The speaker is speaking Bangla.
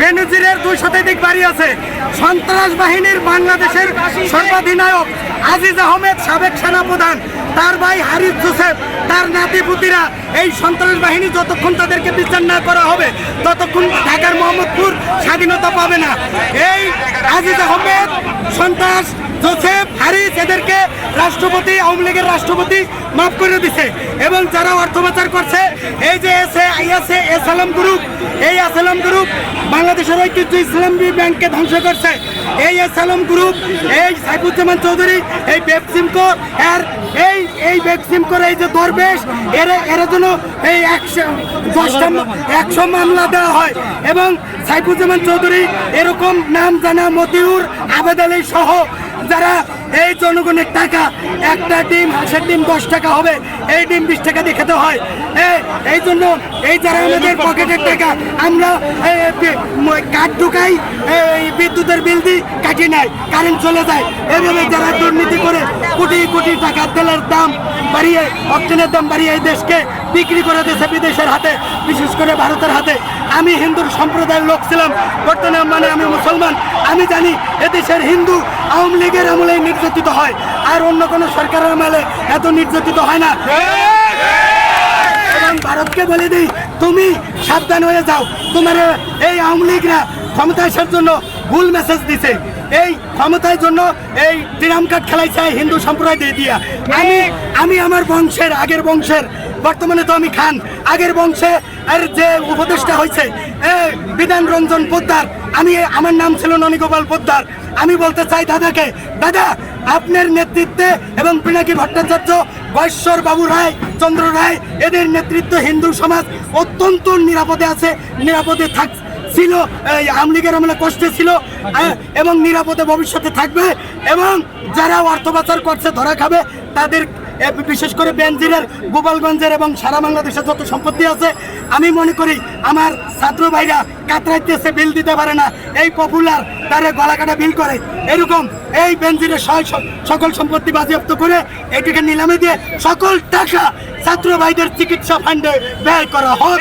বেনজিরের দুই শতাধিক বাড়ি আছে। সন্ত্রাস বাহিনীর বাংলাদেশের সর্বাধিনায়ক আজিজ আহমেদ, সাবেক সেনাপ্রধান, তার ভাই হারিস জোসেফ, তার নাতিপুতিরা এই সন্ত্রাস বাহিনী যতক্ষণ তাদেরকে বিচার না করা হবে, ততক্ষণ ঢাকার মোহাম্মদপুর স্বাধীনতা পাবে না। এই আজিজ আহমেদ সন্ত্রাস জোসেফ হারিস এদেরকে রাষ্ট্রপতি আওয়ামী লীগের রাষ্ট্রপতি মাফ করে দিছে। এবং যারা অর্থ পাচার করছে এই যে এসে আইএসএ এসালাম গ্রুপ এই আসালাম গ্রুপ বাংলাদেশের ঐতিহ্য ইসলামী ব্যাংককে ধ্বংস করছে। এই আসালাম গ্রুপ এই সাইফুজ্জামান চৌধুরী এই বেপসিমকো এর এই এই বেপসিমকোর এই যে দরবেশ এর এর জন্য এই একশো দশটা একশো মামলা দেওয়া হয়। এবং সাইফুজ্জামান চৌধুরী এরকম নাম জানা মতিউর আবেদ আলী সহ যারা এই জনগণের টাকা একটা ডিম হাঁসের ডিম দশ টাকা হবে এই ডিম বিশ টাকা দিয়ে খেতে হয়। এই জন্য এই যারা আমাদের পকেটের টাকা আমরা কাঠ ঢুকাই এই বিদ্যুতের বিল দিই কাটি নাই কারেন্ট চলে যায়। এভাবে যারা দুর্নীতি করে কোটি কোটি টাকা তেলের দাম বাড়িয়ে অক্সিজেনের দাম বাড়িয়ে এই দেশকে বিক্রি করে দিয়েছে বিদেশের হাতে বিশেষ করে ভারতের হাতে। আমি হিন্দুর সম্প্রদায়ের লোক ছিলাম। বর্তমানে মানে আমি মুসলমান। আমি জানি এদেশের হিন্দু আওয়ামী লীগের আমলে নির্যাতিত হয়। আর অন্য কোনো সরকারের আমলে এত নির্যাতিত হয় না। ভারতকে বলে দিই, তুমি সাবধান হয়ে যাও। তোমার এই আওয়ামী লীগরা ক্ষমতায় আসার জন্য ভুল মেসেজ দিছে। এই ক্ষমতার জন্য এই তৃণাম কার্ড খেলাইছে হিন্দু সম্প্রদায় দিয়ে দিয়া। আমি আমি আমার বংশের, আগের বংশের বর্তমানে তো আমি খান। আগের বংশে এর যে উপদেষ্টা হয়েছে বিধান রঞ্জন পোদ্দার, আমি, আমার নাম ছিল ননীগোপাল পোদ্দার। আমি বলতে চাই দাদাকে, দাদা, আপনার নেতৃত্বে এবং পিনাকি ভট্টাচার্য, বৈশ্বর বাবু রায়, চন্দ্র রায়, এদের নেতৃত্ব হিন্দু সমাজ অত্যন্ত নিরাপদে আছে, নিরাপদে থাক, ছিল আওয়ামী লীগের আমলে কষ্টে ছিল এবং নিরাপদে ভবিষ্যতে থাকবে, এবং যারা অর্থ পাচার করছে, ধরা খাবে, তাদের বিশেষ করে বেঞ্জিরের গোপালগঞ্জের এবং সারা বাংলাদেশের যত সম্পত্তি আছে, আমি মনে করি আমার ছাত্র ভাইরা কাতরাইতেছে, বিল দিতে পারে না। এই পপুলার তারা গলা কাটা বিল করে। এরকম এই বেঞ্জিরের সকল সম্পত্তি বাজেয়াপ্ত করে এটিকে নিলামে দিয়ে সকল টাকা ছাত্র ভাইদের চিকিৎসা ফান্ডে ব্যয় করা হোক